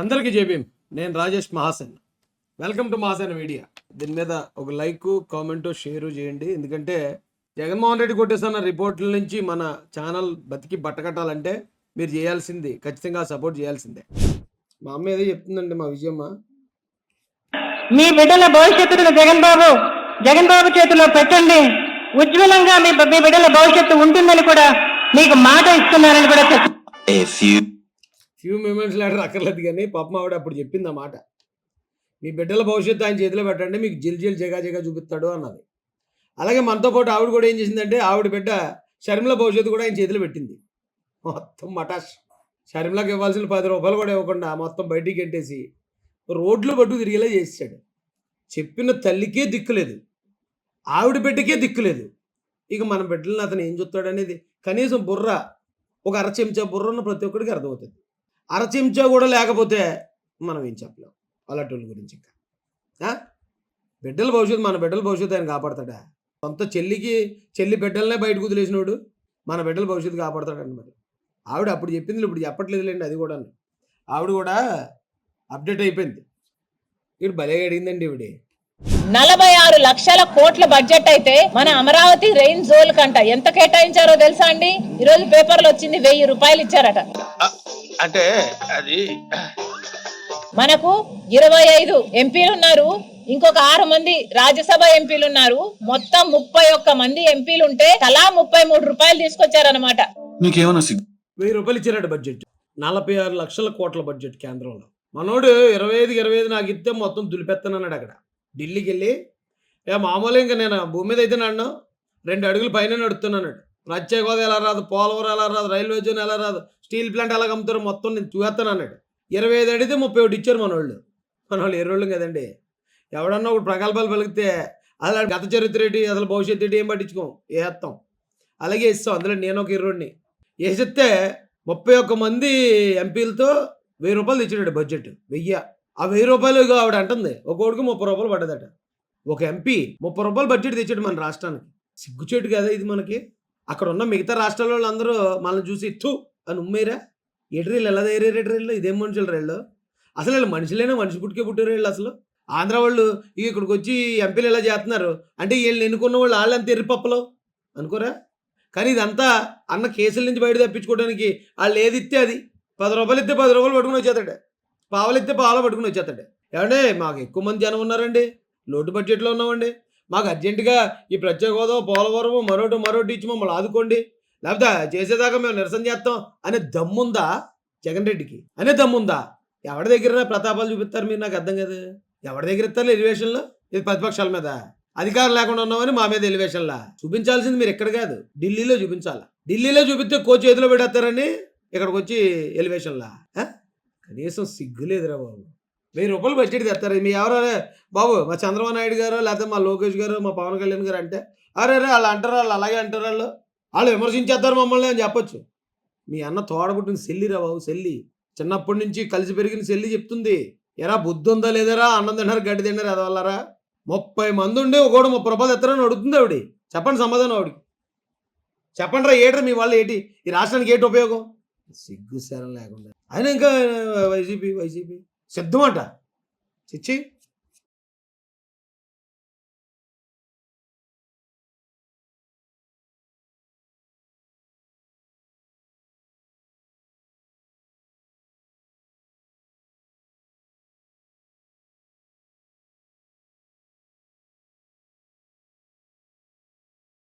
అందరికీ జేబీం నేను Rajesh Mahasen. Welcome to Mahasen media. దీని మీద ఒక లైక్ కామెంట్ షేరు చేయండి. ఎందుకంటే జగన్మోహన్ రెడ్డి కొట్టేస్తున్న రిపోర్ట్ల నుంచి మన ఛానల్ బతికి బట్టకట్టాలంటే మీరు చేయాల్సింది ఖచ్చితంగా సపోర్ట్ చేయాల్సిందే. మా అమ్మ ఏదో చెప్తుందండి మా విజయమ్మ. మీ బిడ్డల భవిష్యత్తును జగన్ బాబు జగన్ బాబు చేతిలో పెట్టండి. ఉజ్వలంగా మీ బిడ్డల భవిష్యత్తు ఉంటుందని కూడా మీకు మాట ఇస్తున్నానని కూడా చెప్ ఫ్యూ మూమెంట్స్ లెటర్ అక్కర్లేదు కానీ పాపం ఆవిడ అప్పుడు చెప్పింది ఆ మాట. మీ బిడ్డల భవిష్యత్తు ఆయన చేతిలో పెట్టండి మీకు జిల్ జిల్ జగా జగా చూపిస్తాడు అన్నది. అలాగే మనతో పాటు ఆవిడ కూడా ఏం చేసిందంటే ఆవిడ బిడ్డ షర్మిల భవిష్యత్తు కూడా ఆయన చేతిలో పెట్టింది. మొత్తం మటాష్. షర్మిలకు ఇవ్వాల్సిన పది రూపాయలు కూడా ఇవ్వకుండా మొత్తం బయటికి ఎంటేసి రోడ్లు పట్టు తిరిగేలా చేసాడు చెప్పిన తల్లికే దిక్కులేదు ఆవిడ బిడ్డకే దిక్కులేదు ఇక మన బిడ్డలను అతను ఏం చూస్తాడనేది కనీసం బుర్ర ఒక అర చెంచా బుర్ర ఉన్న ప్రతి ఒక్కడికి అర్థమవుతుంది. అర చెంచా కూడా లేకపోతే మనం ఏం చెప్పలేం. అలాంటి గురించి ఇంకా. ఆ? బిడ్డల భవిష్యత్తు మన బిడ్డల భవిష్యత్తు ఆయన కాపాడతాడా? సొంత చెల్లికి చెల్లి బిడ్డలనే బయటకు వదిలేసినోడు మన బిడ్డల భవిష్యత్తు కాపాడతాడండి మరి. ఆవిడ అప్పుడు చెప్పింది ఇప్పుడు చెప్పట్లేదులేండి అది కూడా ఆవిడ కూడా అప్డేట్ అయిపోయింది. ఇప్పుడు భలే అడిగిందండి ఇవిడి నలభై ఆరు లక్షల కోట్ల బడ్జెట్ అయితే మన అమరావతి రెయిన్ జోన్ కంట ఎంత కేటాయించారో తెలుసా అండి? ఈ రోజు పేపర్లో వచ్చింది వెయ్యి రూపాయలు ఇచ్చారట. అంటే అది మనకు ఇరవై ఐదు ఎంపీలు ఉన్నారు ఇంకొక ఆరు మంది రాజ్యసభ ఎంపీలు ఉన్నారు మొత్తం ముప్పై ఒక్క మంది ఎంపీలు ఉంటే తలా ముప్పై మూడు రూపాయలు తీసుకొచ్చారనమాట వెయ్యి రూపాయలు ఇచ్చారట బడ్జెట్ నలభై ఆరు లక్షల కోట్ల బడ్జెట్ కేంద్రంలో. మనోడు ఇరవై ఐదుకి ఇరవై ఐదు నాకు ఇస్తే మొత్తం దులిపెత్తనన్నాడు అక్కడ. ఢిల్లీకి వెళ్ళి ఏ మామూలు ఇంకా నేను భూమి మీద అయితే నన్ను రెండు అడుగులు పైన నడుతున్నాడు ప్రత్యేక హోదా ఎలా రాదు? పోలవరం ఎలా రాదు? రైల్వే జోన్ ఎలా రాదు? స్టీల్ ప్లాంట్ ఎలా అమ్ముతారు మొత్తం నేను చూస్తాను అన్నాడు. ఇరవై ఐదు అడిగితే ముప్పై ఒకటి ఇచ్చారు మనోళ్ళు. మనోళ్ళు మన వాళ్ళు ఎర్రోళ్ళు కదండి. ఎవడన్నా ఒకటి ప్రగల్భాలు పలికితే అలా గత చరిత్ర ఏంటి? అసలు భవిష్యత్తు ఏంటి? ఏం పట్టించుకోం? వేస్తాం అలాగే ఇస్తాం. అందులో నేను ఒక ఎర్రోడిని. వేసిస్తే ముప్పై ఒక్క మంది ఎంపీలతో వెయ్యి రూపాయలు తెచ్చాడు బడ్జెట్. వెయ్యి. ఆ వెయ్యి రూపాయలు ఇగో ఆవిడ అంటుంది. ఒక్కోడికి ముప్పై రూపాయలు పడ్డదట. ఒక ఎంపీ ముప్పై రూపాయలు బడ్జెట్ తెచ్చాడు మన రాష్ట్రానికి. సిగ్గుచేటు కదా ఇది మనకి? అక్కడ ఉన్న మిగతా రాష్ట్రాల వాళ్ళు అందరూ మనల్ని చూసి థూ అని ఉమ్మేరా? ఎడ్రీలు ఎలా తయారు ఎడ్రీళ్ళు ఇదేం మనుషులు రేళ్ళు? అసలు వీళ్ళు మనుషులైనా? మనిషి పుట్టుకే పుట్టారు వీళ్ళు అసలు? ఆంధ్ర వాళ్ళు ఇక్కడికి వచ్చి ఎంపీలు ఎలా చేస్తున్నారు? అంటే వీళ్ళు ఎన్నుకున్న వాళ్ళు వాళ్ళంత ఎర్రిపప్పలు అనుకోరా? కానీ ఇదంతా అన్న కేసుల నుంచి బయట తప్పించుకోవడానికి వాళ్ళు ఏది ఇస్తే అది. పది రూపాయలు ఇస్తే పది రూపాయలు పట్టుకుని వచ్చేస్తాడు. పావలు ఇస్తే పావలు పట్టుకుని వచ్చేస్తాడు. ఏమంటే మాకు ఎక్కువ మంది జనం ఉన్నారండి. లోటు బడ్జెట్లో ఉన్నామండి. మాకు అర్జెంటుగా ఈ ప్రత్యేక హోదా పోలవరము మరోటి మరోటి ఇచ్చి మమ్మల్ని ఆదుకోండి. లేకపోతే చేసేదాకా మేము నిరసన చేస్తాం అనే దమ్ముందా జగన్ రెడ్డికి? అనే దమ్ముందా? ఎవరి దగ్గర ప్రతాపాలు చూపిస్తారు మీరు? నాకు అర్థం కదా. ఎవరి దగ్గర ఇస్తారు ఎలివేషన్లో? ఇది ప్రతిపక్షాల మీద. అధికారం లేకుండా ఉన్నామని మా మీద ఎలివేషన్లా. చూపించాల్సింది మీరు ఎక్కడ కాదు. ఢిల్లీలో చూపించాలా? ఢిల్లీలో చూపిస్తే కోచ్ చేతిలో పెడతారని ఇక్కడికి వచ్చి ఎలివేషన్లా. కనీసం సిగ్గు లేదురా బాబు. వెయ్యి రూపాయలు బడ్జెట్ తెస్తారు. మీ ఎవరో బాబు మా చంద్రబాబు నాయుడు గారు లేకపోతే మా లోకేష్ గారు మా పవన్ కళ్యాణ్ గారు అంటే అరే రే వాళ్ళు అంటారు వాళ్ళు అలాగే అంటారు వాళ్ళు. వాళ్ళు విమర్శించేస్తారు మమ్మల్ని అని చెప్పొచ్చు. మీ అన్న తోడబుట్టిన సెల్లిరా బాబు సెల్లి. చిన్నప్పటి నుంచి కలిసి పెరిగిన సెల్లి చెప్తుంది. ఎరా బుద్ధి ఉందా లేదరా అన్నం తిన్నారు? గడ్డి తిన్నారు? ఎదవల్లరా ముప్పై మంది ఉండి ఒకడు ముప్పై రూపాయలు ఎత్తారని అడుగుతుంది ఆవిడ. చెప్పండి సమాధానం ఆవిడకి. చెప్పండి రా ఏట్రా మీ వాళ్ళు ఏంటి? ఈ రాష్ట్రానికి ఏంటి ఉపయోగం? సిగ్గు సరం లేకుండా. ఆయన ఇంకా వైసీపీ వైసీపీ. సిద్ధమంట చిచ్చి.